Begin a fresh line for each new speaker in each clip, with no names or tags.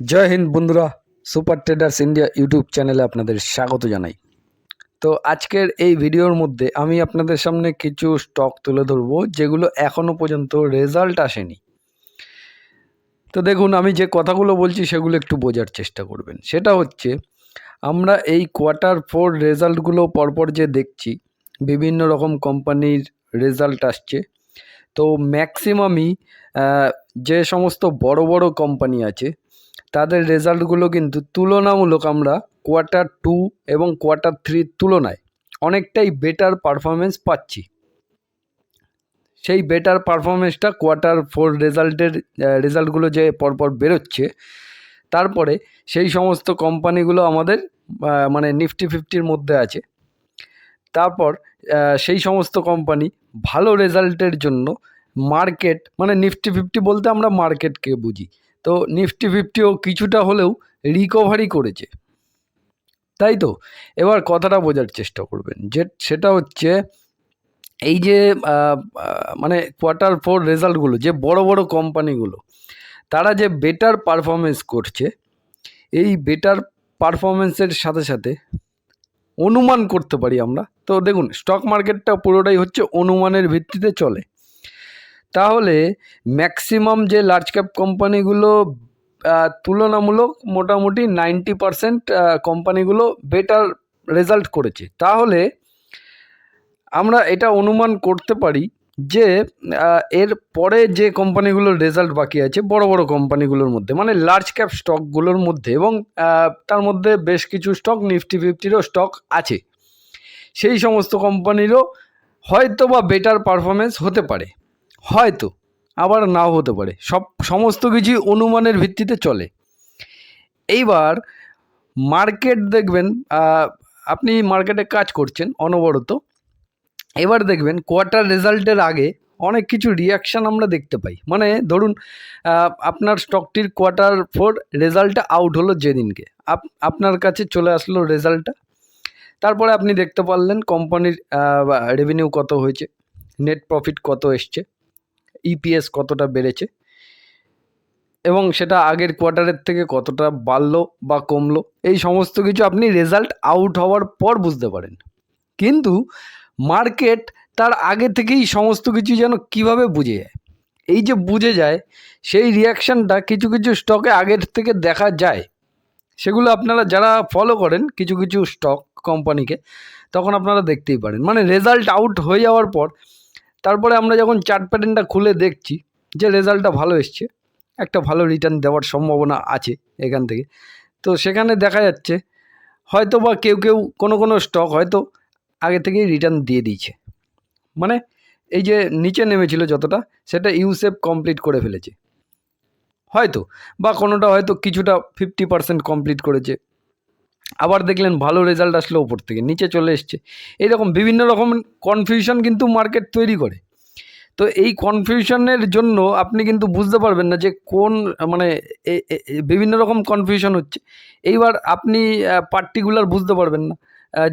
জয় হিন্দ বন্ধুরা, super traders India YouTube চ্যানেলে আপনাদের স্বাগত জানাই। তো আজকের এই ভিডিওর মধ্যে আমি আপনাদের সামনে কিছু স্টক তুলে ধরবো, যেগুলো এখনও পর্যন্ত রেজাল্ট আসেনি। তো দেখুন, আমি যে কথাগুলো বলছি সেগুলো একটু বোঝার চেষ্টা করবেন। সেটা হচ্ছে, আমরা এই কোয়ার্টার ফোর রেজাল্টগুলো পরপর যে দেখছি, বিভিন্ন রকম কোম্পানির রেজাল্ট আসছে। তো ম্যাক্সিমামই যে সমস্ত বড় বড় কোম্পানি আছে তাদের রেজাল্টগুলো কিন্তু তুলনামূলক আমরা কোয়ার্টার টু এবং কোয়ার্টার থ্রির তুলনায় অনেকটাই বেটার পারফরমেন্স পাচ্ছি। সেই বেটার পারফরমেন্সটা কোয়ার্টার ফোর রেজাল্টের রেজাল্টগুলো যে পরপর বেরোচ্ছে, তারপরে সেই সমস্ত কোম্পানিগুলো আমাদের মানে নিফটি ফিফটির মধ্যে আছে। তারপর সেই সমস্ত কোম্পানি ভালো রেজাল্টের জন্য মার্কেট মানে নিফটি ফিফটি বলতে আমরা মার্কেটকে বুঝি। তো নিফটি ফিফটিও কিছুটা হলেও রিকভারি করেছে। তাই তো? এবার কথাটা বোঝার চেষ্টা করবেন। যে সেটা হচ্ছে, এই যে মানে কোয়ার্টার ফোর রেজাল্টগুলো যে বড় বড় কোম্পানিগুলো তারা যে বেটার পারফরমেন্স করছে, এই বেটার পারফরমেন্সের সাথে সাথে অনুমান করতে পারি আমরা। তো দেখুন স্টক মার্কেটটা পুরোটাই হচ্ছে অনুমানের ভিত্তিতে চলে। তাহলে ম্যাক্সিমাম যে লার্জ ক্যাপ কোম্পানিগুলো তুলনামূলক মোটামুটি নাইনটি পারসেন্ট কোম্পানিগুলো বেটার রেজাল্ট করেছে। তাহলে আমরা এটা অনুমান করতে পারি যে এর পরে যে কোম্পানিগুলোর রেজাল্ট বাকি আছে, বড় বড় কোম্পানিগুলোর মধ্যে মানে লার্জ ক্যাপ স্টকগুলোর মধ্যে এবং তার মধ্যে বেশ কিছু স্টক নিফটি ফিফটিরও স্টক আছে। সেই সমস্ত কোম্পানিরও হয়তো বা বেটার পারফরমেন্স হতে পারে। হয়তো, আবার নাও হতে পারে। সব, সমস্ত কিছুই অনুমানের ভিত্তিতে চলে। এইবার মার্কেট দেখবেন আপনি মার্কেটে কাজ করছেন অনবরত। এবার দেখবেন কোয়ার্টার রেজাল্টের আগে অনেক কিছু রিয়াকশান আমরা দেখতে পাই। মানে ধরুন আপনার স্টকটির কোয়ার্টার ফোর রেজাল্টটা আউট হলো যেদিনকে। আপ, আপনার কাছে চলে আসলো রেজাল্টটা। তারপরে আপনি দেখতে পারলেন কোম্পানির রেভিনিউ কত হয়েছে নেট প্রফিট কত এসছে। ইপিএস কতটা বেড়েছে? এবং সেটা আগের কোয়ার্টারের থেকে কতটা বাড়লো বা কমলো? এই সমস্ত কিছু আপনি রেজাল্ট আউট হওয়ার পর বুঝতে পারেন। কিন্তু মার্কেট তার আগে থেকেই সমস্ত কিছু যেন কীভাবে বুঝে যায়? এই যে বুঝে যায়, সেই রিয়াকশানটা কিছু কিছু স্টকে আগের থেকে দেখা যায়। সেগুলো আপনারা যারা ফলো করেন, কিছু কিছু স্টক কোম্পানিকে তখন আপনারা দেখতেই পারেন। মানে রেজাল্ট আউট হয়ে যাওয়ার পর তারপরে আমরা যখন চার্ট প্যাটার্নটা খুলে দেখছি যে রেজাল্টটা ভালো এসছে, একটা ভালো রিটার্ন দেওয়ার সম্ভাবনা আছে এখান থেকে। তো সেখানে দেখা যাচ্ছে হয়তো বা কেউ কেউ কোনো কোনো স্টক হয়তো আগে থেকেই রিটার্ন দিয়ে দিয়েছে। মানে এই যে নিচে নেমেছিল যতটা, সেটা ইউসেপ কমপ্লিট করে ফেলেছে। হয়তো বা কোনোটা হয়তো কিছুটা ফিফটি পার্সেন্ট কমপ্লিট করেছে। আবার দেখলেন ভালো রেজাল্ট আসলো ওপর থেকে, নিচে চলে এসছে। এইরকম বিভিন্ন রকম কনফিউশন কিন্তু মার্কেট তৈরি করে। তো এই কনফিউশনের জন্য আপনি কিন্তু বুঝতে পারবেন না যে কোন মানে বিভিন্ন রকম কনফিউশন হচ্ছে। এইবার আপনি পার্টিকুলার বুঝতে পারবেন না।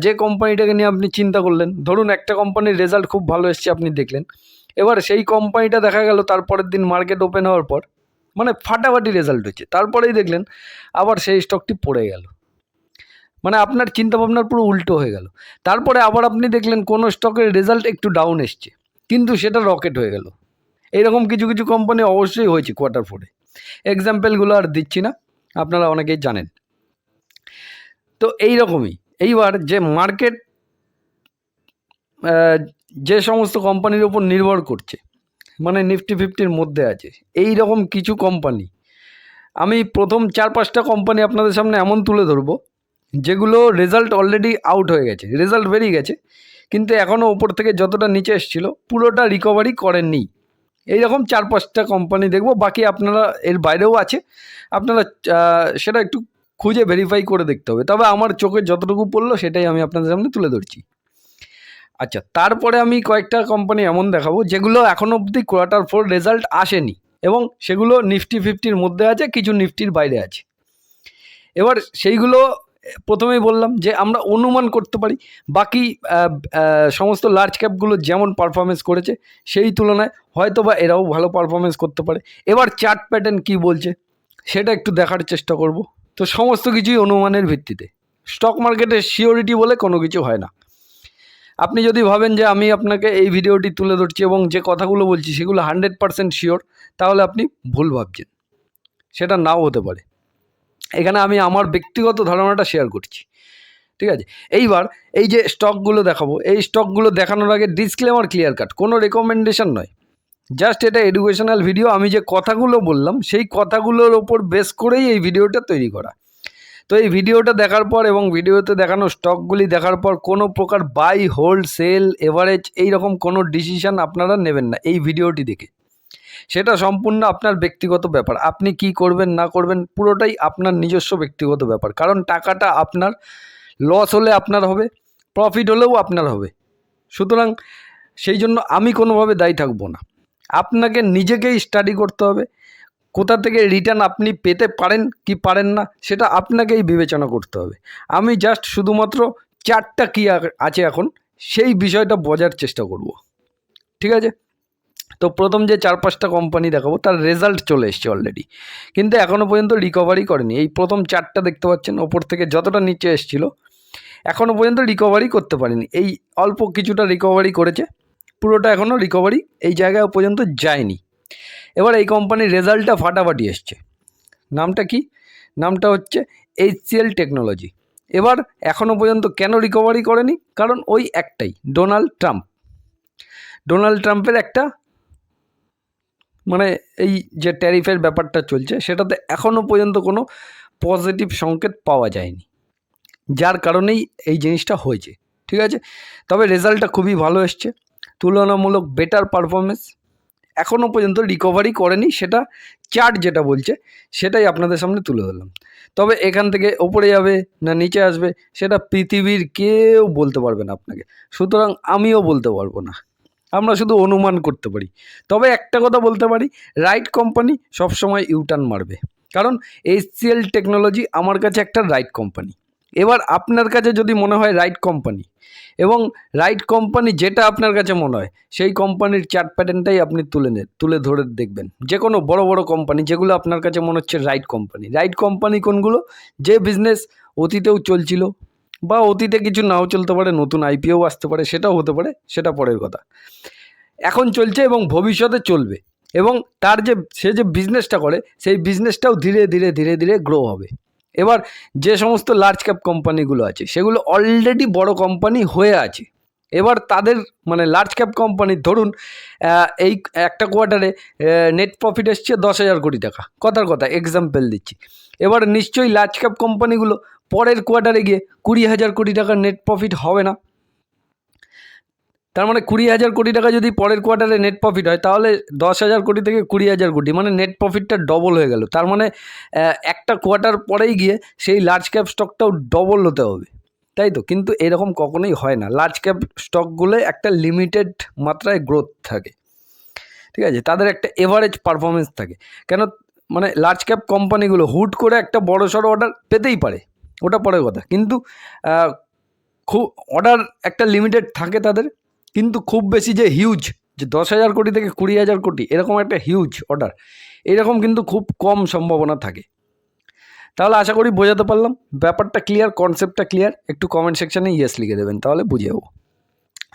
যে কোম্পানিটাকে নিয়ে আপনি চিন্তা করলেন, ধরুন একটা কোম্পানির রেজাল্ট খুব ভালো এসছে, আপনি দেখলেন। এবার সেই কোম্পানিটা দেখা গেল তারপরের দিন মার্কেট ওপেন হওয়ার পর মানে ফাটাফাটি রেজাল্ট হচ্ছে তারপরেই দেখলেন আবার সেই স্টকটি পড়ে গেল। মানে আপনার চিন্তা ভাবনার পুরো উল্টো হয়ে গেল। তারপরে আবার আপনি দেখলেন কোনো স্টকের রেজাল্ট একটু ডাউন এসছে, কিন্তু সেটা রকেট হয়ে গেল। এইরকম কিছু কিছু কোম্পানি অবশ্যই হয়েছে কোয়ার্টার ফোরে এক্সাম্পলগুলো আর দিচ্ছি না, আপনারা অনেকেই জানেন। তো এই রকমই এইবার যে মার্কেট যে সমস্ত কোম্পানির উপর নির্ভর করছে মানে নিফটি ফিফটির মধ্যে আছে এই রকম কিছু কোম্পানি আমি প্রথম চার পাঁচটা কোম্পানি আপনাদের সামনে এমন তুলে ধরবো যেগুলো রেজাল্ট অলরেডি আউট হয়ে গেছে রেজাল্ট বেরিয়ে গেছে, কিন্তু এখনও ওপর থেকে যতটা নিচে এসেছিল, পুরোটা রিকভারি করেননি। এইরকম চার পাঁচটা কোম্পানি দেখব, বাকি আপনারা এর বাইরেও আছে, আপনারা সেটা একটু খুঁজে ভেরিফাই করে দেখতে হবে। তবে আমার চোখে যতটুকু পড়ল, সেটাই আমি আপনাদের সামনে তুলে ধরছি। আচ্ছা তারপরে আমি কয়েকটা কোম্পানি এমন দেখাবো, যেগুলো এখনও অবধি কোয়ার্টার ফোর রেজাল্ট আসেনি, এবং সেগুলো নিফটি ফিফটির মধ্যে আছে, কিছু নিফটির বাইরে আছে। এবার সেইগুলো প্রথমেই বললাম যে আমরা অনুমান করতে পারি। বাকি সমস্ত লার্জ ক্যাপগুলো যেমন পারফরমেন্স করেছে, সেই তুলনায় হয়তো বা এরাও ভালো পারফরমেন্স করতে পারে। এবার চার্ট প্যাটার্ন কি বলছে, সেটা একটু দেখার চেষ্টা করব। তো সমস্ত কিছুই অনুমানের ভিত্তিতে। স্টক মার্কেটে শিওরিটি বলে কোনো কিছু হয় না। আপনি যদি ভাবেন যে আমি আপনাকে এই ভিডিওটি তুলে ধরছি এবং যে কথাগুলো বলছি সেগুলো হান্ড্রেড পারসেন্ট শিওর তাহলে আপনি ভুল ভাবছেন। সেটা নাও হতে পারে। এখানে আমি আমার ব্যক্তিগত ধারণাটা শেয়ার করছি। ঠিক আছে? এইবার এই যে স্টকগুলো দেখাবো, এই স্টকগুলো দেখানোর আগে ডিসক্লেমার ক্লিয়ার কাট কোনো রেকমেন্ডেশন নয়। জাস্ট এটা এডুকেশনাল ভিডিও আমি যে কথাগুলো বললাম, সেই কথাগুলোর ওপর বেস করেই এই ভিডিওটা তৈরি করা। তো এই ভিডিওটা দেখার পর এবং ভিডিওতে দেখানো স্টকগুলি দেখার পর কোনো প্রকার বাই হোল্ড সেল এভারেজ এই রকম কোনো ডিসিশন আপনারা নেবেন না এই ভিডিওটি দেখে। সেটা সম্পূর্ণ আপনার ব্যক্তিগত ব্যাপার। আপনি কি করবেন, না করবেন, পুরোটাই আপনার নিজস্ব ব্যক্তিগত ব্যাপার। কারণ টাকাটা আপনার লস হলে আপনার হবে প্রফিট হলেও আপনার হবে। সুতরাং সেই জন্য আমি কোনোভাবে দায়ী থাকব না। আপনাকে নিজেকেই স্টাডি করতে হবে। কোথা থেকে রিটার্ন আপনি পেতে পারেন, কি পারেন না, সেটা আপনাকেই বিবেচনা করতে হবে। আমি জাস্ট শুধুমাত্র চারটা কী আছে এখন, সেই বিষয়টা বোঝার চেষ্টা করব। ঠিক আছে? তো প্রথম যে চার পাঁচটা কোম্পানি দেখাবো, তার রেজাল্ট চলে এসছে অলরেডি কিন্তু এখনও পর্যন্ত রিকভারি করেনি। এই প্রথম চারটা দেখতে পাচ্ছেন, ওপর থেকে যতটা নিচে এসছিল এখনও পর্যন্ত রিকভারি করতে পারেনি। এই অল্প কিছুটা রিকভারি করেছে, পুরোটা এখনও রিকভারি এই জায়গায় পর্যন্ত যায়নি। এবার এই কোম্পানির রেজাল্টটা ফাটাফাটি এসছে। নামটা কি? নামটা হচ্ছে এইচসিএল টেকনোলজি এবার এখনও পর্যন্ত কেন রিকভারি করেনি? কারণ ওই একটাই ডোনাল্ড ট্রাম্প ডোনাল্ড ট্রাম্পের একটা মানে এই যে ট্যারিফের ব্যাপারটা চলছে, সেটাতে এখনও পর্যন্ত কোনো পজিটিভ সংকেত পাওয়া যায়নি। যার কারণেই এই জিনিসটা হয়েছে, ঠিক আছে? তবে রেজাল্টটা খুবই ভালো এসছে। তুলনামূলক বেটার পারফরমেন্স এখনও পর্যন্ত রিকভারি করেনি, সেটা চার্ট যেটা বলছে, সেটাই আপনাদের সামনে তুলে ধরলাম। তবে এখান থেকে ওপরে যাবে না নিচে আসবে, সেটা পৃথিবীর কেউ বলতে পারবে না আপনাকে। সুতরাং আমিও বলতে পারব না। আমরা শুধু অনুমান করতে পারি। তবে একটা কথা বলতে পারি রাইট কোম্পানি সবসময় ইউটার্ন মারবে। কারণ এইচসিএল টেকনোলজি আমার কাছে একটা রাইট কোম্পানি এবার আপনার কাছে যদি মনে হয় রাইট কোম্পানি এবং রাইট কোম্পানি যেটা আপনার কাছে মনে হয়, সেই কোম্পানির চার্ট প্যাটার্নটাই আপনি তুলে নেন তুলে ধরে দেখবেন। যে কোনো বড় বড় কোম্পানি যেগুলো আপনার কাছে মনে হচ্ছে রাইট কোম্পানি রাইট কোম্পানি কোনগুলো? যে বিজনেস অতীতেও চলছিল বা অতীতে কিছু নাও চলতে পারে, নতুন আইপিও আসতে পারে, সেটাও হতে পারে, সেটা পরের কথা। এখন চলছে এবং ভবিষ্যতে চলবে এবং তার যে, সে যে বিজনেসটা করে, সেই বিজনেসটাও ধীরে ধীরে ধীরে ধীরে গ্রো হবে। এবার যে সমস্ত লার্জ ক্যাপ কোম্পানিগুলো আছে, সেগুলো অলরেডি বড় কোম্পানি হয়ে আছে। এবার তাদের মানে লার্জ ক্যাপ কোম্পানির ধরুন এই একটা কোয়ার্টারে নেট প্রফিট এসছে দশ হাজার কোটি টাকা। কথার কথা এক্সাম্পল দিচ্ছি। এবার নিশ্চয়ই লার্জ ক্যাপ কোম্পানিগুলো পরের কোয়ার্টারে গিয়ে কুড়ি হাজার কোটি টাকার নেট প্রফিট হবে না। তার মানে কুড়ি হাজার কোটি টাকা যদি পরের কোয়ার্টারে নেট প্রফিট হয়, তাহলে দশ হাজার কোটি থেকে কুড়ি হাজার কোটি মানে নেট প্রফিটটা ডবল হয়ে গেল। তার মানে একটা কোয়ার্টার পরেই গিয়ে সেই লার্জ ক্যাপ স্টকটাও ডবল হতে হবে। তাই তো? কিন্তু এরকম কখনোই হয় না। লার্জ ক্যাপ স্টকগুলো একটা লিমিটেড মাত্রায় গ্রোথ থাকে। ঠিক আছে? তাদের একটা এভারেজ পারফরমেন্স থাকে। কেন? মানে লার্জ ক্যাপ কোম্পানিগুলো হুট করে একটা বড় সড়ো অর্ডার পেতেই পারে। ওটা পরের কথা। কিন্তু খুব অর্ডার একটা লিমিটেড থাকে তাদের, কিন্তু খুব বেশি যে হিউজ যে দশ হাজার কোটি থেকে কুড়ি হাজার কোটি, এরকম একটা হিউজ অর্ডার এরকম কিন্তু খুব কম সম্ভাবনা থাকে। তাহলে আশা করি বোঝাতে পারলাম। ব্যাপারটা ক্লিয়ার কনসেপ্টটা ক্লিয়ার একটু কমেন্ট সেকশানে ইয়েস লিখে দেবেন, তাহলে বুঝে যাব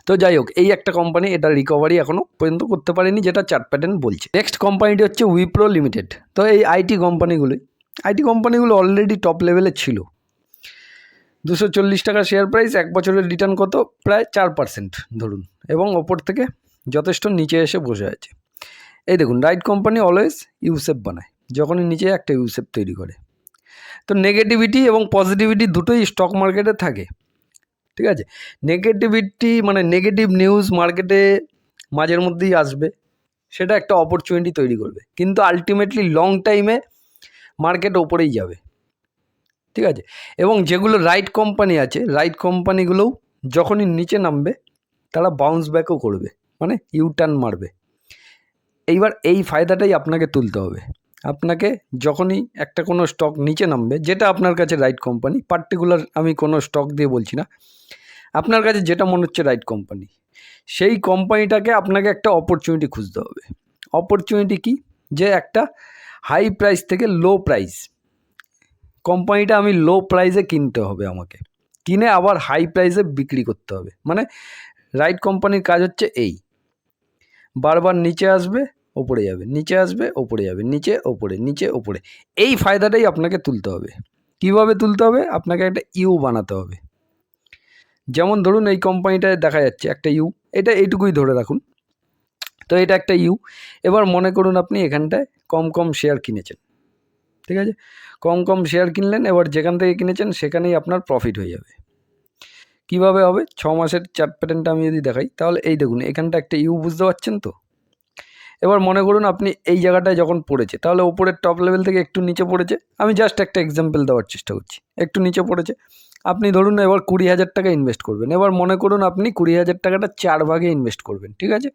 তো যাই হোক, এই একটা কোম্পানি এটা রিকভারি এখনও পর্যন্ত করতে পারেনি, যেটা চার্ট প্যাটার্ন বলছে। নেক্সট কোম্পানিটি হচ্ছে উইপ্রো লিমিটেড তো এই আইটি কোম্পানিগুলোই আইটি কোম্পানিগুলো অলরেডি টপ লেভেলে ছিল। দুশো চল্লিশ টাকা শেয়ার প্রাইস এক বছরের রিটার্ন কত? প্রায় চার পার্সেন্ট ধরুন। এবং ওপর থেকে যথেষ্ট নিচে এসে বসে আছে। এই দেখুন রাইট কোম্পানি অলওয়েজ ইউসেপ বানায়, যখনই নিচে একটা ইউসেপ তৈরি করে। তো নেগেটিভিটি এবং পজিটিভিটি দুটোই স্টক মার্কেটে থাকে। ঠিক আছে? নেগেটিভিটি মানে নেগেটিভ নিউজ মার্কেটে মাঝের মধ্যেই আসবে। সেটা একটা অপরচুনিটি তৈরি করবে। কিন্তু আলটিমেটলি লং টাইমে মার্কেট ওপরেই যাবে। ঠিক আছে? এবং যেগুলো রাইট কোম্পানি আছে রাইট কোম্পানিগুলোও যখনই নিচে নামবে, তারা বাউন্স ব্যাকও করবে মানে ইউ টার্ন মারবে। এইবার এই ফায়দাটাই আপনাকে তুলতে হবে। আপনাকে যখনই একটা কোনো স্টক নিচে নামবে, যেটা আপনার কাছে রাইট কোম্পানি পার্টিকুলার আমি কোনো স্টক দিয়ে বলছি না, আপনার কাছে যেটা মনে হচ্ছে রাইট কোম্পানি সেই কোম্পানিটাকে আপনাকে একটা অপরচুনিটি খুঁজতে হবে। অপরচুনিটি কি? যে একটা হাই প্রাইস থেকে লো প্রাইস কোম্পানিটা আমি লো প্রাইসে কিনতে হবে আমাকে। কিনে আবার হাই প্রাইসে বিক্রি করতে হবে। মানে রাইট কোম্পানির কাজ হচ্ছে এই। বারবার নিচে আসবে, ওপরে যাবে। নিচে আসবে, ওপরে যাবে। নিচে, ওপরে নিচে, ওপরে। এই ফায়দাটাই আপনাকে তুলতে হবে। কীভাবে তুলতে হবে? আপনাকে একটা ইউ বানাতে হবে। যেমন ধরুন এই কোম্পানিটায় দেখা যাচ্ছে একটা ইউ এটা এইটুকুই ধরে রাখুন। তো এটা একটা ইউ এবার মনে করুন আপনি এখানটায় কম কম শেয়ার কিনেছেন। ঠিক আছে? কম কম শেয়ার কিনলেন, এবার যেখান থেকে কিনেছেন সেখানেই আপনার প্রফিট হয়ে যাবে। কীভাবে হবে? ছ মাসের চার্ট প্যাটার্নটা আমি যদি দেখাই, তাহলে এই দেখুন, এখানটা একটা ইউ বুঝতে পারছেন তো? এবার মনে করুন আপনি এই জায়গাটায় যখন পড়েছে, তাহলে ওপরের টপ লেভেল থেকে একটু নিচে পড়েছে। আমি জাস্ট একটা এক্সাম্পল দেওয়ার চেষ্টা করছি। একটু নিচে পড়েছে। আপনি ধরুন এবার কুড়ি হাজার টাকা ইনভেস্ট করবেন। এবার মনে করুন আপনি কুড়ি হাজার টাকাটা চার ভাগে ইনভেস্ট করবেন, ঠিক আছে?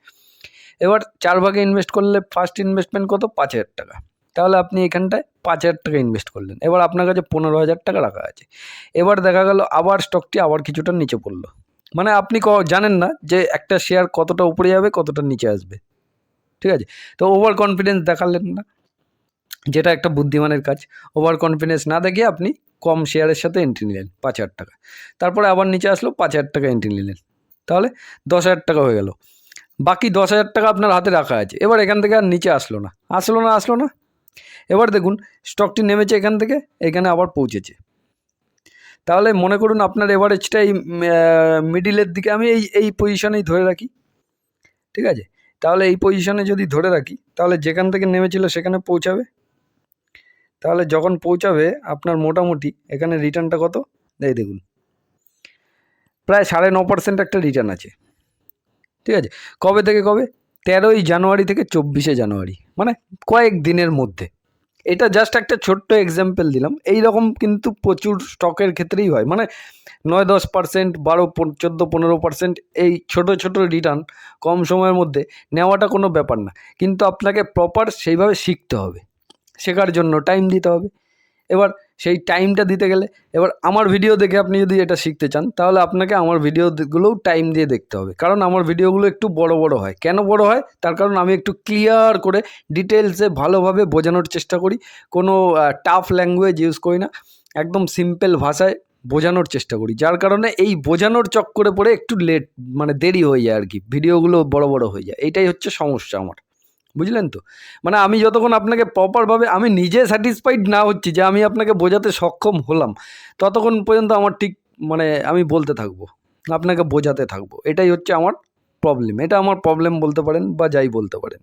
এবার চার ভাগে ইনভেস্ট করলে ফার্স্ট ইনভেস্টমেন্ট কত? পাঁচ হাজার টাকা। তাহলে আপনি এখানটায় পাঁচ হাজার টাকা ইনভেস্ট করলেন। এবার আপনার কাছে পনেরো হাজার টাকা রাখা আছে। এবার দেখা গেল আবার স্টকটি আবার কিছুটা নিচে পড়ল। মানে আপনি ক, জানেন না যে একটা শেয়ার কতটা উপরে যাবে, কতটা নিচে আসবে। ঠিক আছে? তো ওভার কনফিডেন্স দেখালেন না। যেটা একটা বুদ্ধিমানের কাজ। ওভার কনফিডেন্স না দেখিয়ে আপনি কম শেয়ারের সাথে এন্ট্রি নিলেন, পাঁচ হাজার টাকা। তারপরে আবার নিচে আসলো, পাঁচ হাজার টাকা এন্ট্রি নিলেন। তাহলে দশ হাজার টাকা হয়ে গেল। বাকি দশ হাজার টাকা আপনার হাতে রাখা আছে। এবার এখান থেকে আর নিচে আসলো না। আসলো না আসলো না? এবার দেখুন স্টকটি নেমেছে এখান থেকে, এখানে আবার পৌঁছেছে। তাহলে মনে করুন আপনার এভারেজটা এই মিডিলের দিকে, আমি এই এই পজিশনেই ধরে রাখি, ঠিক আছে? তাহলে এই পজিশনে যদি ধরে রাখি, তাহলে যেখান থেকে নেমেছিল সেখানে পৌঁছাবে। তাহলে যখন পৌঁছাবে, আপনার মোটামুটি এখানে রিটার্নটা কত? এই দেখুন, প্রায় সাড়ে ন পার্সেন্ট একটা রিটার্ন আছে, ঠিক আছে? কবে থেকে কবে? তেরোই জানুয়ারি থেকে চব্বিশে জানুয়ারি মানে কয়েক দিনের মধ্যে। এটা জাস্ট একটা ছোট্ট এক্সাম্পল দিলাম। এই রকম কিন্তু প্রচুর স্টকের ক্ষেত্রেই হয়। মানে নয় দশ পার্সেন্ট বারো চোদ্দ পনেরো পার্সেন্ট এই ছোট ছোট রিটার্ন কম সময়ের মধ্যে নেওয়াটা কোনো ব্যাপার না। কিন্তু আপনাকে প্রপার সেইভাবে শিখতে হবে। শেখার জন্য টাইম দিতে হবে। এবার সেই টাইমটা দিতে গেলে। এবার আমার ভিডিও দেখে আপনি যদি এটা শিখতে চান, তাহলে আপনাকে আমার ভিডিওগুলোও টাইম দিয়ে দেখতে হবে। কারণ আমার ভিডিওগুলো একটু বড় বড় হয়। কেন বড় হয়? তার কারণ আমি একটু ক্লিয়ার করে ডিটেলসে ভালোভাবে বোঝানোর চেষ্টা করি। কোনো টাফ ল্যাঙ্গুয়েজ ইউজ করি না। একদম সিম্পল ভাষায় বোঝানোর চেষ্টা করি। যার কারণে এই বোঝানোর চক্করে পড়ে একটু লেট মানে দেরি হয়ে যায় আর কি। ভিডিওগুলো বড় বড় হয়ে যায়। এইটাই হচ্ছে সমস্যা আমার। বুঝলেন তো? মানে আমি যতক্ষণ আপনাকে প্রপারভাবে আমি নিজে স্যাটিসফাইড না হচ্ছি যে আমি আপনাকে বোঝাতে সক্ষম হলাম, ততক্ষণ পর্যন্ত আমার ঠিক মানে আমি বলতে থাকব, আপনাকে বোঝাতে থাকব। এটাই হচ্ছে আমার প্রবলেম এটা আমার প্রবলেম বলতে পারেন বা যাই বলতে পারেন।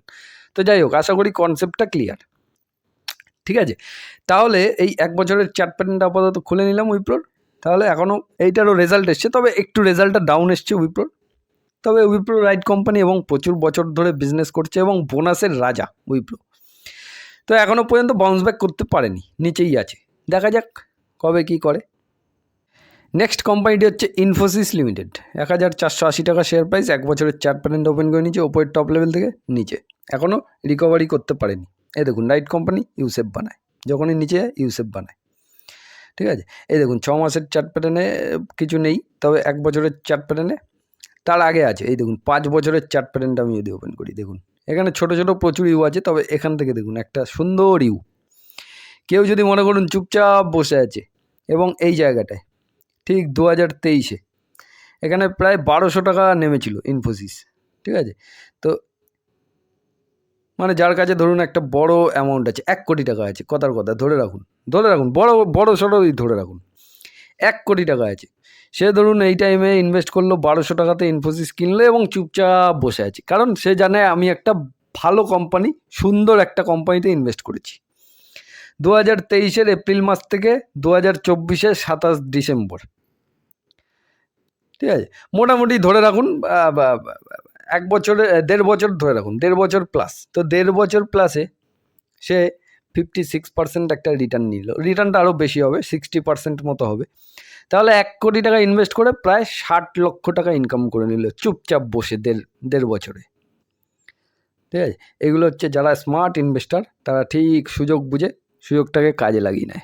তো যাই হোক, আশা করি কনসেপ্টটা ক্লিয়ার ঠিক আছে? তাহলে এই এক বছরের চার্ট প্যাটার্নটা আপাতত খুলে নিলাম উইপ্রোর তাহলে এখনও এইটারও রেজাল্ট এসছে, তবে একটু রেজাল্টটা ডাউন এসছে উইপ্রোর তবে উইপ্রো রাইট কোম্পানি এবং প্রচুর বছর ধরে বিজনেস করছে এবং বোনাসের রাজা উইপ্রো তো এখনও পর্যন্ত বাউন্স ব্যাক করতে পারেনি, নিচেই আছে। দেখা যাক কবে কি করে। নেক্সট কোম্পানিটি হচ্ছে ইনফোসিস লিমিটেড এক হাজার চারশো আশি টাকা শেয়ার প্রাইস এক বছরের চার প্যারেন্ট ওপেন করে নিচে ওপরের টপ লেভেল থেকে নিচে। এখনও রিকভারি করতে পারেনি। এই দেখুন রাইট কোম্পানি ইউসেফ বানায়। যখনই নিচে যায় ইউসেফ বানায়। ঠিক আছে? এই দেখুন, ছ মাসের চার্ট প্যাটার্নে কিছু নেই, তবে এক বছরের চার্ট প্যাটার্নে তার আগে আছে। এই দেখুন, পাঁচ বছরের চার্ট প্যাটার্নটা আমি যদি ওপেন করি, দেখুন। এখানে ছোট ছোট প্রচুর ইউ আছে, তবে এখান থেকে দেখুন, একটা সুন্দর ইউ। কেউ যদি মনে করুন চুপচাপ বসে আছে, এবং এই জায়গাটায়, ঠিক দু হাজার তেইশে, এখানে প্রায় বারোশো টাকা নেমেছিল ইনফোসিস ঠিক আছে? তো মানে যার কাছে ধরুন একটা বড় অ্যামাউন্ট আছে, এক কোটি টাকা আছে, কথার কথা, ধরে রাখুন ধরে রাখুন, বড় বড় সড়োই ধরে রাখুন, এক কোটি টাকা আছে। সে ধরুন এই টাইমে ইনভেস্ট করল বারোশো টাকাতে ইনফোসিস কিনলো এবং চুপচাপ বসে আছে। কারণ সে জানে আমি একটা ভালো কোম্পানি সুন্দর একটা কোম্পানিতে ইনভেস্ট করেছি। দু হাজার তেইশের এপ্রিল মাস থেকে দু হাজার চব্বিশের সাতাশ ডিসেম্বর। ঠিক আছে? মোটামুটি ধরে রাখুন এক বছরে, দেড় বছর ধরে রাখুন, দেড় বছর প্লাস তো দেড় বছর প্লাসে সে ফিফটি সিক্স পার্সেন্ট একটা রিটার্ন নিল। রিটার্নটা আরও বেশি হবে সিক্সটি পার্সেন্ট মতো হবে। তাহলে এক কোটি টাকা ইনভেস্ট করে প্রায় ষাট লক্ষ টাকা ইনকাম করে নিল চুপচাপ বসে দেড় দেড় বছরে। ঠিক আছে? এগুলো হচ্ছে যারা স্মার্ট ইনভেস্টার তারা ঠিক সুযোগ বুঝে সুযোগটাকে কাজে লাগিয়ে নেয়।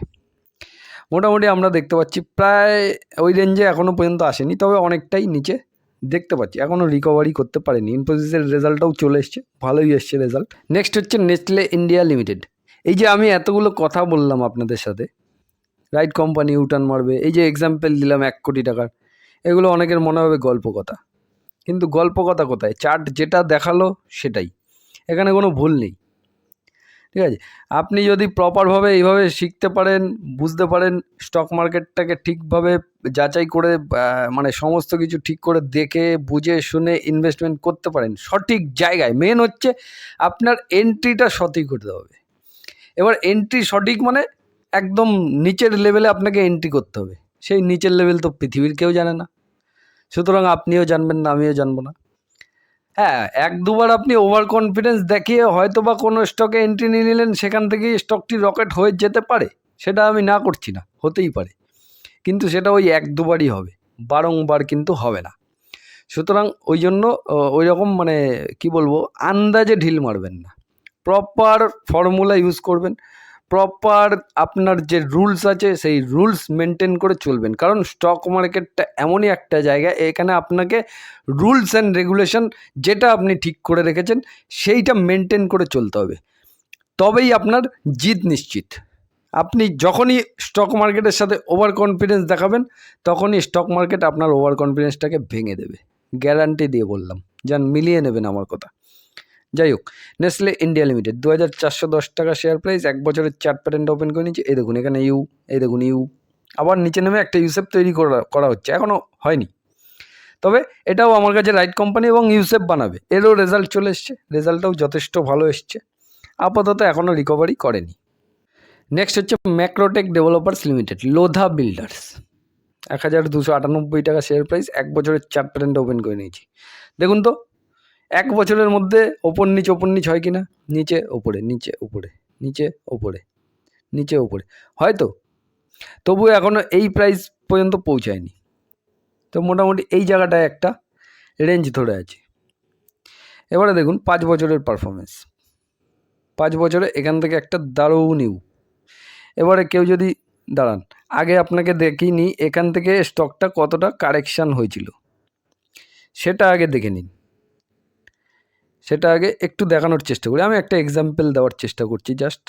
মোটামুটি আমরা দেখতে পাচ্ছি প্রায় ওই রেঞ্জে এখনও পর্যন্ত আসেনি, তবে অনেকটাই নিচে দেখতে পাচ্ছি। এখনও রিকভারি করতে পারেনি। ইনফোসিসের রেজাল্টটাও চলে এসছে, ভালোই এসছে রেজাল্ট নেক্সট হচ্ছে নেসলে ইন্ডিয়া লিমিটেড এই যে আমি এতগুলো কথা বললাম আপনাদের সাথে রাইট কোম্পানি ইউটার্ন মারবে। এই যে এক্সাম্পল দিলাম এক কোটি টাকার, এগুলো অনেকের মনে হবে গল্প কথা। কিন্তু গল্প কথা কোথায়? চার্ট যেটা দেখাল সেটাই। এখানে কোনো ভুল নেই। ঠিক আছে? আপনি যদি প্রপারভাবে এইভাবে শিখতে পারেন, বুঝতে পারেন স্টক মার্কেটটাকে ঠিকভাবে যাচাই করে মানে সমস্ত কিছু ঠিক করে দেখে, বুঝে, শুনে ইনভেস্টমেন্ট করতে পারেন, সঠিক জায়গায়। মেন হচ্ছে আপনার এন্ট্রিটা সঠিক হতে হবে। এবার এন্ট্রি সঠিক মানে একদম নিচের লেভেলে আপনাকে এন্ট্রি করতে হবে। সেই নিচের লেভেল তো পৃথিবীর কেউ জানে না। সুতরাং আপনিও জানবেন না, আমিও জানব না। হ্যাঁ এক দুবার আপনি ওভার কনফিডেন্স দেখিয়ে হয়তো বা কোনো স্টকে এন্ট্রি নিয়ে নিলেন, সেখান থেকেই স্টকটি রকেট হয়ে যেতে পারে। সেটা আমি না করছি না, হতেই পারে। কিন্তু সেটা ওই এক দুবারই হবে, বারংবার কিন্তু হবে না। সুতরাং ওই জন্য ওই রকম মানে কি বলব, আন্দাজে ঢিল মারবেন না। প্রপার ফর্মুলা ইউজ করবেন। প্রপার আপনার যে রুলস আছে, সেই রুলস মেনটেন করে চলবেন। কারণ স্টক মার্কেটটা এমনই একটা জায়গা, এখানে আপনাকে রুলস অ্যান্ড রেগুলেশন যেটা আপনি ঠিক করে রেখেছেন, সেইটা মেনটেন করে চলতে হবে। তবেই আপনার জিত নিশ্চিত। আপনি যখনই স্টক মার্কেটের সাথে ওভার কনফিডেন্স দেখাবেন, তখনই স্টক মার্কেট আপনার ওভার কনফিডেন্সটাকে ভেঙে দেবে। গ্যারান্টি দিয়ে বললাম। যান, মিলিয়ে নেবেন আমার কথা। যাই হোক নেসলে ইন্ডিয়া লিমিটেড দু হাজার চারশো দশ টাকা শেয়ার প্রাইস এক বছরের চার্ট প্যাটার্ন ওপেন করে নিচ্ছে এই দেখুন এখানে ইউ এই দেখুন ইউ আবার নিচে নেমে একটা ইউসেপ তৈরি করা করা হচ্ছে এখনও হয়নি। তবে এটাও আমার কাছে রাইট কোম্পানি এবং ইউসেপ বানাবে। এরও রেজাল্ট চলে এসছে রেজাল্টটাও যথেষ্ট ভালো এসছে। আপাতত এখনও রিকভারি করেনি। নেক্সট হচ্ছে Macrotech developers limited Lodha builders এক হাজার দুশো আটানব্বই টাকা শেয়ার প্রাইস এক বছরের চার প্যাটার্নটা ওপেন করে নিয়েছি। দেখুন তো এক বছরের মধ্যে ওপর নিচ ওপর নিচ হয় কি না নিচে, ওপরে নিচে ওপরে নিচে ওপরে নিচে, ওপরে। হয়তো? তবু এখনও এই প্রাইস পর্যন্ত পৌঁছায়নি। তো মোটামুটি এই জায়গাটায় একটা রেঞ্জ ধরে আছে। এবারে দেখুন, পাঁচ বছরের পারফরমেন্স পাঁচ বছরে এখান থেকে একটা দারুণ ইউ এবারে কেউ যদি, দাঁড়ান, আগে আপনাকে দেখিনি এখান থেকে স্টকটা কতটা কারেকশান হয়েছিল। সেটা আগে দেখে নিন। সেটা আগে একটু দেখানোর চেষ্টা করি। আমি একটা এক্সাম্পল দেওয়ার চেষ্টা করছি। জাস্ট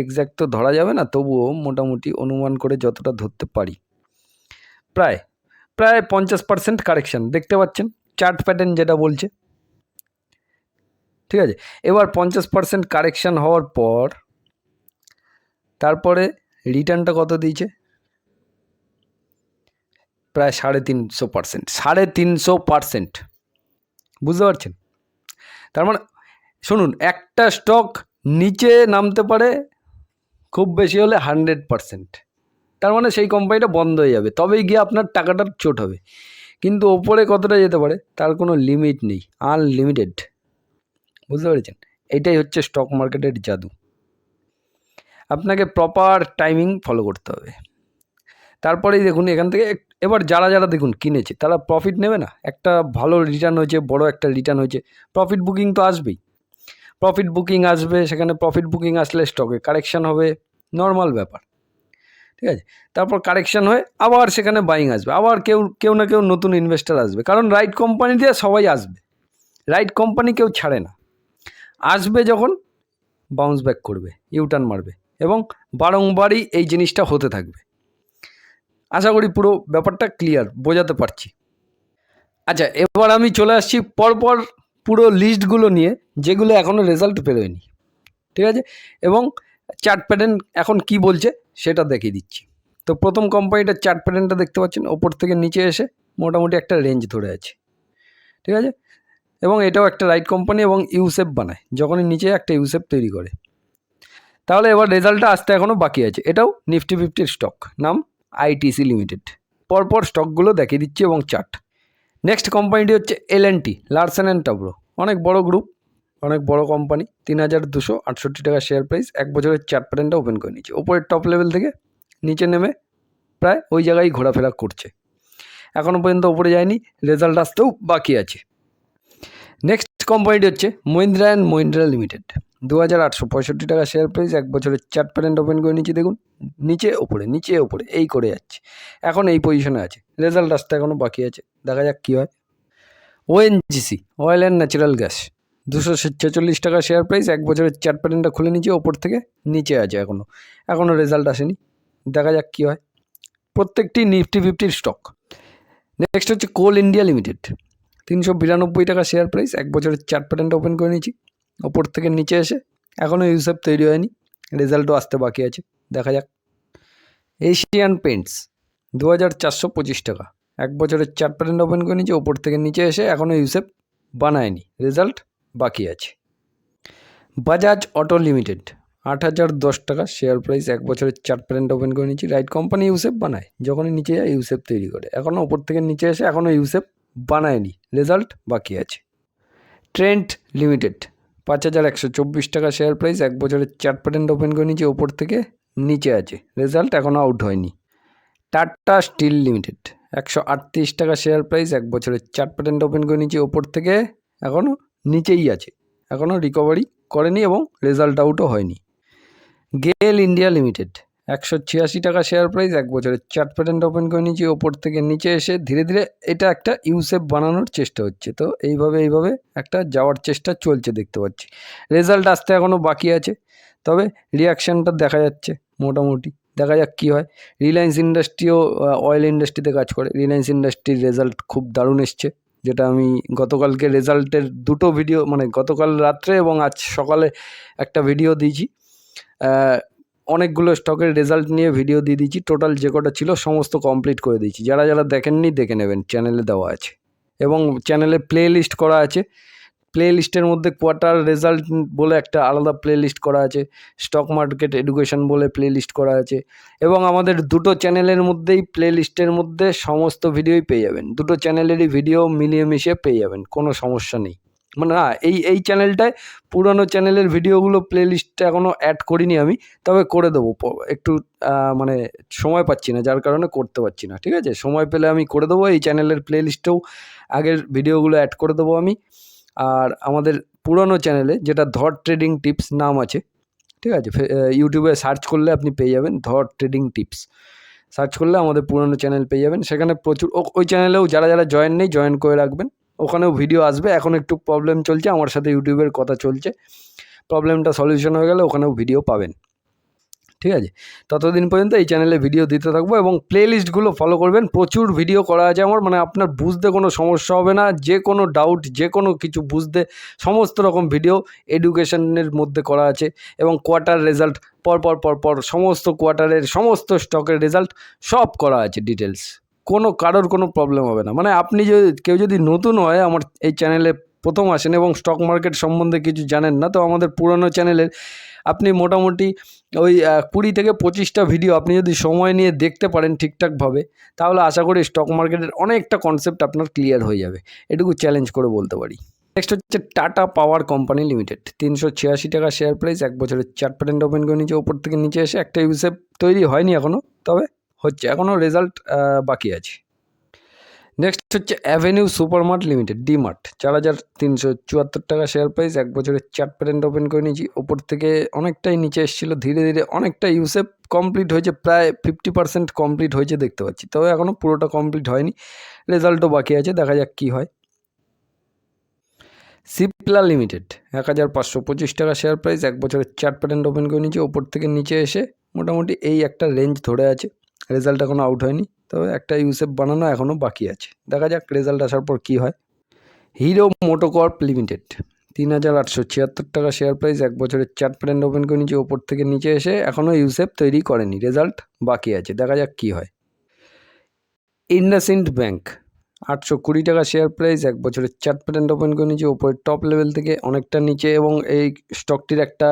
এক্স্যাক্ট তো ধরা যাবে না, তবুও মোটামুটি অনুমান করে যতটা ধরতে পারি। প্রায় প্রায় পঞ্চাশ পার্সেন্ট কারেকশান দেখতে পাচ্ছেন? চার্ট প্যাটার্ন যেটা বলছে। ঠিক আছে? এবার পঞ্চাশ পার্সেন্ট কারেকশান হওয়ার পর, তারপরে রিটার্নটা কত দিয়েছে? প্রায় সাড়ে তিনশো পার্সেন্ট সাড়ে তিনশো পার্সেন্ট বুঝতে পারছেন? তার মানে শুনুন, একটা স্টক নিচে নামতে পারে খুব বেশি হলে হান্ড্রেড পারসেন্ট তার মানে সেই কোম্পানিটা বন্ধ হয়ে যাবে, তবেই গিয়ে আপনার টাকাটার চোট হবে। কিন্তু ওপরে কতটা যেতে পারে, তার কোনো লিমিট নেই আনলিমিটেড বুঝতে পেরেছেন? এটাই হচ্ছে স্টক মার্কেটের জাদু। আপনাকে প্রপার টাইমিং ফলো করতে হবে। তারপরেই দেখুন, এখান থেকে এবার যারা যারা দেখুন কিনেছে, তারা প্রফিট নেবে না। একটা ভালো রিটার্ন হয়েছে, বড় একটা রিটার্ন হয়েছে। প্রফিট বুকিং তো আসবেই। প্রফিট বুকিং আসবে, সেখানে প্রফিট বুকিং আসলে স্টকে কারেকশান হবে। নর্মাল ব্যাপার। ঠিক আছে? তারপর কারেকশান হয়ে আবার সেখানে বাইং আসবে। আবার কেউ কেউ না কেউ নতুন ইনভেস্টার আসবে। কারণ রাইট কোম্পানি দিয়ে সবাই আসবে। রাইট কোম্পানি কেউ ছাড়ে না। আসবে যখন বাউন্স ব্যাক করবে ইউটার্ন মারবে এবং বারংবারই এই জিনিসটা হতে থাকবে। আশা করি পুরো ব্যাপারটা ক্লিয়ার বোঝাতে পারছি। আচ্ছা এবার আমি চলে আসছি পরপর পুরো লিস্টগুলো নিয়ে, যেগুলো এখনও রেজাল্ট বেরোয়নি ঠিক আছে? এবং চার্ট প্যাটার্ন এখন কি বলছে, সেটা দেখিয়ে দিচ্ছি। তো প্রথম কোম্পানিটার চার্ট প্যাটার্নটা দেখতে পাচ্ছেন, ওপর থেকে নিচে এসে মোটামুটি একটা রেঞ্জ ধরে আছে। ঠিক আছে? এবং এটাও একটা রাইট কোম্পানি এবং ইউসেপ বানায়, যখনই নিচে একটা ইউসেপ তৈরি করে। তাহলে এবার রেজাল্টটা আসতে এখনও বাকি আছে। এটাও নিফটি ফিফটির স্টক নাম আইটিসি লিমিটেড। পরপর স্টকগুলো দেখিয়ে দিচ্ছি এবং চার্ট। নেক্সট কোম্পানিটি হচ্ছে L N T, Larsen and Toubro. অনেক বড় গ্রুপ, অনেক বড় কোম্পানি, তিন হাজার দুশো আটষট্টি টাকা শেয়ার প্রাইস এক বছরের চার্ট প্যাটার্নটা ওপেন করে নিচ্ছে ওপরের টপ লেভেল থেকে নিচে নেমে প্রায় ওই জায়গায় ঘোরাফেরা করছে। এখনও পর্যন্ত ওপরে যায়নি রেজাল্ট আসতেও বাকি আছে। নেক্সট কোম্পানিটি হচ্ছে মহিন্দ্রা অ্যান্ড মহিন্দ্রা লিমিটেড। দু হাজার আটশো পঁয়ষট্টি টাকা শেয়ার প্রাইস এক বছরের চার্ট প্যাটার্ন ওপেন করে নিচ্ছে দেখুন। নিচে ওপরে নিচে ওপরে, এই করে যাচ্ছে। এখন এই পজিশনে আছে। রেজাল্ট আসতে এখনও বাকি আছে। দেখা যাক কী হয়। ONGC oil and natural gas দুশো ছেচল্লিশ টাকা শেয়ার প্রাইস এক বছরের চার্ট প্যাটার্নটা খুলে নিয়েছি ওপর থেকে নিচে আছে এখনও এখনও রেজাল্ট আসেনি। দেখা যাক কী হয়। প্রত্যেকটি নিফটি ফিফটির স্টক নেক্সট হচ্ছে কোল ইন্ডিয়া লিমিটেড তিনশো বিরানব্বই টাকা শেয়ার প্রাইস এক বছরের চার্ট প্যাটার্নটা ওপেন করে নিয়েছি। ওপর থেকে নিচে এসে এখনও ইউসেফ তৈরি হয়নি রেজাল্টও আসতে বাকি আছে, দেখা যাক। এশিয়ান পেন্টস দু হাজার চারশো পঁচিশ টাকা। এক বছরের চার প্যাটার্ন ওপেন করে নিয়েছি, ওপর থেকে নিচে এসে এখনও ইউসেফ বানায়নি রেজাল্ট বাকি আছে। বাজাজ অটো লিমিটেড আট হাজার দশ টাকা শেয়ার প্রাইস এক বছরের চার প্যাটার্ন ওপেন করে নিয়েছি রাইট কোম্পানি ইউসেফ বানায়, যখনই নিচে যায় ইউসেফ তৈরি করে, এখনও ওপর থেকে নিচে এসে এখনও ইউসেফ বানায়নি রেজাল্ট বাকি আছে। ট্রেন্ট লিমিটেড পাঁচ হাজার একশো চব্বিশ টাকা শেয়ার প্রাইস এক বছরের চার প্যাটার্ন ওপেন করে নিয়েছি, ওপর থেকে নিচে আছে। রেজাল্ট এখনও আউট হয়নি। টাটা স্টিল লিমিটেড একশো আটত্রিশ টাকা শেয়ার প্রাইস এক বছরের চার প্যাটার্ন ওপেন করে নিয়েছি, ওপর থেকে এখনও নিচেই আছে। এখনও রিকভারি করেনি এবং রেজাল্ট আউটও হয়নি। গেল ইন্ডিয়া লিমিটেড একশো ছিয়াশি টাকা শেয়ার প্রাইস এক বছরে চার্ট প্যাটার্ন ওপেন করে নিয়েছি, ওপর থেকে নিচে এসে ধীরে ধীরে এটা একটা ইউসেফ বানানোর চেষ্টা হচ্ছে। তো এইভাবে এইভাবে একটা যাওয়ার চেষ্টা চলছে দেখতে পাচ্ছি। রেজাল্ট আসতে এখনও বাকি আছে, তবে রিয়াকশানটা দেখা যাচ্ছে মোটামুটি। দেখা যাক কী হয়। রিলায়েন্স ইন্ডাস্ট্রিও অয়েল ইন্ডাস্ট্রিতে কাজ করে। রিলায়েন্স ইন্ডাস্ট্রির রেজাল্ট খুব দারুণ এসছে, যেটা আমি গতকালকে রেজাল্টের দুটো ভিডিও মানে গতকাল রাত্রে এবং আজ সকালে একটা ভিডিও দিয়েছি। অনেকগুলো স্টকের রেজাল্ট নিয়ে ভিডিও দিয়ে দিয়েছি। টোটাল যে কটা ছিল সমস্ত কমপ্লিট করে দিয়েছি। যারা যারা দেখেননি, দেখে নেবেন। চ্যানেলে দেওয়া আছে। এবং চ্যানেলে প্লে লিস্ট করা আছে। প্লে লিস্টের মধ্যে কোয়ার্টার রেজাল্ট বলে একটা আলাদা প্লে লিস্ট করা আছে। স্টক মার্কেট এডুকেশন বলে প্লে লিস্ট করা আছে। এবং আমাদের দুটো চ্যানেলের মধ্যেই প্লে লিস্টের মধ্যে সমস্ত ভিডিওই পেয়ে যাবেন। দুটো চ্যানেলেরই ভিডিও মিলিয়ে মিশিয়ে পেয়ে যাবেন। কোনো সমস্যা নেই। মানে না, এই এই চ্যানেলটায় পুরনো চ্যানেলের ভিডিওগুলো প্লে লিস্টে এখনও অ্যাড করিনি আমি, তবে করে দেবো। একটু মানে সময় পাচ্ছি না, যার কারণে করতে পারছি না, ঠিক আছে? সময় পেলে আমি করে দেবো, এই চ্যানেলের প্লে লিস্টেও আগের ভিডিওগুলো অ্যাড করে দেবো আমি। আর আমাদের পুরনো চ্যানেলে যেটা ধর ট্রেডিং টিপস নাম আছে, ঠিক আছে? ইউটিউবে সার্চ করলে আপনি পেয়ে যাবেন ধর ট্রেডিং টিপস সার্চ করলে আমাদের পুরনো চ্যানেল পেয়ে যাবেন, সেখানে প্রচুর ওই চ্যানেলেও যারা যারা জয়েন নেই জয়েন করে রাখবেন। ওখানেও ভিডিও আসবে। এখন একটু প্রবলেম চলছে, আমার সাথে ইউটিউবের কথা চলছে। প্রবলেমটা সলিউশন হয়ে গেলে ওখানেও ভিডিও পাবেন। ঠিক আছে? ততদিন পর্যন্ত এই চ্যানেলে ভিডিও দিতে থাকব এবং প্লে লিস্টগুলো ফলো করবেন। প্রচুর ভিডিও করা আছে আমার। মানে আপনার বুঝতে কোনো সমস্যা হবে না। যে কোনো ডাউট যে কোনো কিছু বুঝতে সমস্ত রকম ভিডিও এডুকেশনের মধ্যে করা আছে এবং কোয়ার্টার রেজাল্ট পর পর পর পর সমস্ত কোয়ার্টারের সমস্ত স্টকের রেজাল্ট সব করা আছে ডিটেলস কোনো, কারোর কোনো প্রবলেম হবে না। মানে আপনি যদি, কেউ যদি নতুন হয়, আমার এই চ্যানেলে প্রথম আসেন এবং স্টক মার্কেট সম্বন্ধে কিছু জানেন না, তো আমাদের পুরনো চ্যানেলের আপনি মোটামুটি ওই কুড়ি থেকে পঁচিশটা ভিডিও আপনি যদি সময় নিয়ে দেখতে পারেন ঠিকঠাকভাবে তাহলে আশা করি স্টক মার্কেটের অনেকটা কনসেপ্ট আপনার ক্লিয়ার হয়ে যাবে। এটুকু চ্যালেঞ্জ করে বলতে পারি। নেক্সট হচ্ছে টাটা পাওয়ার কোম্পানি লিমিটেড তিনশো ছিয়াশি টাকা শেয়ার প্রাইস এক বছরের চার্ট প্যাটার্ন ওপেন করে নিচে, ওপর থেকে নিচে এসে একটা ইউসেফ তৈরি হয়নি এখনও তবে হচ্ছে, এখনও রেজাল্ট বাকি আছে। নেক্সট হচ্ছে অ্যাভিনিউ সুপারমার্ট লিমিটেড ডিমার্ট চার হাজার তিনশো চুয়াত্তর টাকা শেয়ার প্রাইস এক বছরের চার্ট প্যাটার্ন ওপেন করে নিয়েছি। ওপর থেকে অনেকটাই নিচে এসেছিল, ধীরে ধীরে অনেকটা ইউসেফ কমপ্লিট হয়েছে, প্রায় ফিফটি পার্সেন্ট কমপ্লিট হয়েছে দেখতে পাচ্ছি। তবে এখনও পুরোটা কমপ্লিট হয়নি রেজাল্টও বাকি আছে, দেখা যাক কী হয়। সিপলা লিমিটেড এক হাজার পাঁচশো পঁচিশ টাকা শেয়ার প্রাইস এক বছরের চার্ট প্যাটার্ন ওপেন করে নিয়েছি। ওপর থেকে নিচে এসে মোটামুটি এই একটা রেঞ্জ ধরে আছে। রেজাল্ট এখনও আউট হয়নি। তবে একটা ইউসেফ বানানো এখনও বাকি আছে। দেখা যাক রেজাল্ট আসার পর কী হয়। হিরো মোটোকর্প লিমিটেড তিন হাজার আটশো ছিয়াত্তর টাকা শেয়ার প্রাইস এক বছরের চার্ট প্যাটার্ন ওপেন করে নিচে, ওপর থেকে নিচে এসে এখনও ইউসেফ তৈরি করেনি। রেজাল্ট বাকি আছে, দেখা যাক কী হয়। ইন্ডাসইন্ড ব্যাংক আটশো কুড়ি টাকা শেয়ার প্রাইস এক বছরের চার্ট প্যাটার্ন ওপেন করে নিচে, ওপরের টপ লেভেল থেকে অনেকটা নিচে এবং এই স্টকটির একটা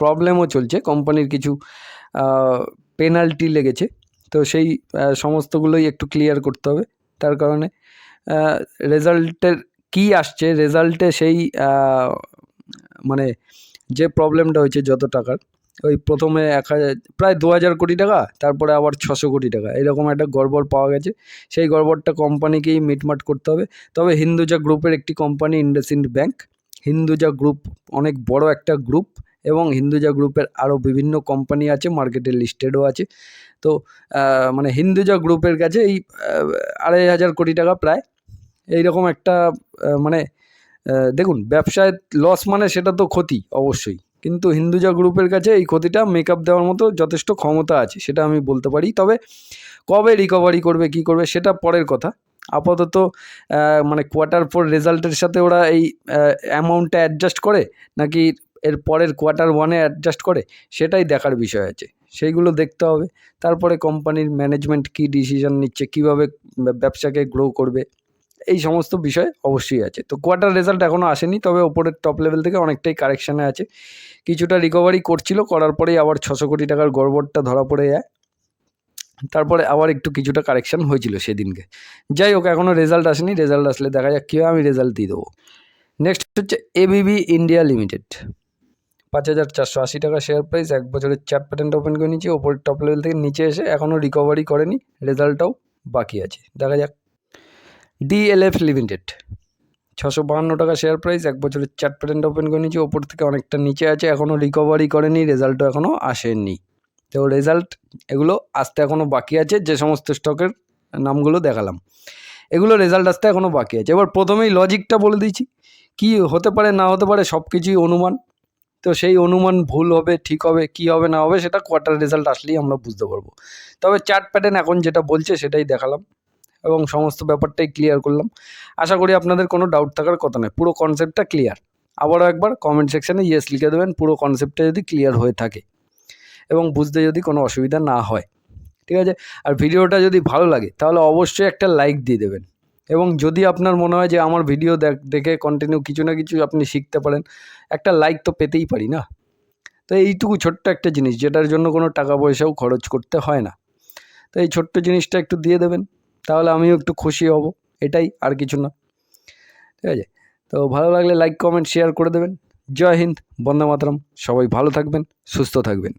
প্রবলেমও চলছে। কোম্পানির কিছু পেনাল্টি লেগেছে। তো সেই সমস্তগুলোই একটু ক্লিয়ার করতে হবে। তার কারণে রেজাল্টের কী আসছে রেজাল্টে সেই মানে যে প্রবলেমটা হয়েছে যত টাকার, ওই প্রথমে এক হাজার, প্রায় দু হাজার কোটি টাকা, তারপরে আবার ছশো কোটি টাকা, এরকম একটা গড়বড় পাওয়া গেছে। সেই গড়বড়টা কোম্পানিকেই মিটমাট করতে হবে। তবে হিন্দুজা গ্রুপের একটি company IndusInd bank Hinduja group অনেক বড় একটা গ্রুপ এবং হিন্দুজা গ্রুপের আরও বিভিন্ন কোম্পানি আছে মার্কেটে লিস্টেডও আছে। তো মানে হিন্দুজা গ্রুপের কাছে এই আড়াই হাজার কোটি টাকা প্রায়। এইরকম একটা মানে দেখুন, ব্যবসায় লস মানে সেটা তো ক্ষতি, অবশ্যই। কিন্তু হিন্দুজা গ্রুপের কাছে এই ক্ষতিটা মেকআপ দেওয়ার মতো যথেষ্ট ক্ষমতা আছে, সেটা আমি বলতে পারি। তবে কবে রিকভারি করবে, কি করবে, সেটা পরের কথা। আপাতত মানে কোয়ার্টার ফোর রেজাল্টের সাথে ওরা এই অ্যামাউন্টটা অ্যাডজাস্ট করে, নাকি এর পরের কোয়ার্টার ওয়ানে অ্যাডজাস্ট করে, সেটাই দেখার বিষয় আছে। সেইগুলো দেখতে হবে। তারপরে কোম্পানির ম্যানেজমেন্ট কী ডিসিশন নিচ্ছে, কীভাবে ব্যবসাকে গ্রো করবে, এই সমস্ত বিষয় অবশ্যই আছে। তো কোয়ার্টার রেজাল্ট এখনও আসেনি, তবে ওপরের টপ লেভেল থেকে অনেকটাই কারেকশানে আছে। কিছুটা রিকভারি করছিল, করার পরেই আবার ছশো কোটি টাকার গড়বড়টা ধরা পড়ে যায়। তারপরে আবার একটু কিছুটা কারেকশান হয়েছিল সেদিনকে। যাই হোক এখনও রেজাল্ট আসেনি। রেজাল্ট আসলে দেখা যাক কীভাবে আমি রেজাল্ট দিয়ে দেবো। নেক্সট হচ্ছে এবিবি ইন্ডিয়া লিমিটেড পাঁচ হাজার চারশো আশি টাকা শেয়ার প্রাইস এক বছরের চার্ট প্যাটার্ন ওপেন করে নিয়েছি, ওপরের টপ লেভেল থেকে নিচে এসে এখনও রিকভারি করেনি রেজাল্টটাও বাকি আছে। দেখা যাক। ডিএলএফ লিমিটেড ছশো বাহান্ন টাকা শেয়ার প্রাইস এক বছরের চার্ট প্যাটার্ন ওপেন করে নিয়েছি, ওপর থেকে অনেকটা নিচে আছে, এখনও রিকভারি করেনি রেজাল্টও এখনও আসেনি। তো রেজাল্ট এগুলো আসতে এখনও বাকি আছে, যে সমস্ত স্টকের নামগুলো দেখালাম। এগুলো রেজাল্ট আসতে এখনও বাকি আছে। এবার প্রথমেই লজিকটা বলে দিয়েছি কি হতে পারে, না হতে পারে সব কিছুই অনুমান। তো সেই অনুমান ভুল হবে, ঠিক হবে, কি হবে, না হবে, সেটা কোয়ার্টার রেজাল্ট আসলেই আমরা বুঝতে পারব। তবে চার্ট প্যাটার্ন এখন যেটা বলছে সেটাই দেখালাম এবং সমস্ত ব্যাপারটাই ক্লিয়ার করলাম। আশা করি আপনাদের কোনো ডাউট থাকার কথা নয়, পুরো কনসেপ্টটা ক্লিয়ার আবারও একবার কমেন্ট সেকশানে ইয়েস লিখে দেবেন, পুরো কনসেপ্টটা যদি ক্লিয়ার হয়ে থাকে এবং বুঝতে যদি কোনো অসুবিধা না হয়, ঠিক আছে? আর ভিডিওটা যদি ভালো লাগে, তাহলে অবশ্যই একটা লাইক দিয়ে দেবেন। এবং যদি আপনার মনে হয় যে আমার ভিডিও দেখ- কন্টিনিউ কিছু না কিছু আপনি শিখতে পারেন, একটা লাইক তো পেতেই পারি না? তো এইটুকু ছোট্ট একটা জিনিস, যেটার জন্য কোনো টাকা পয়সাও খরচ করতে হয় না। তো এই ছোট্ট জিনিসটা একটু দিয়ে দেবেন, তাহলে আমিও একটু খুশি হব, এটাই আর কিছু না। ঠিক আছে? তো ভালো লাগলে লাইক কমেন্ট শেয়ার করে দেবেন। জয় হিন্দ, বন্দে মাতরম। সবাই ভালো থাকবেন, সুস্থ থাকবেন।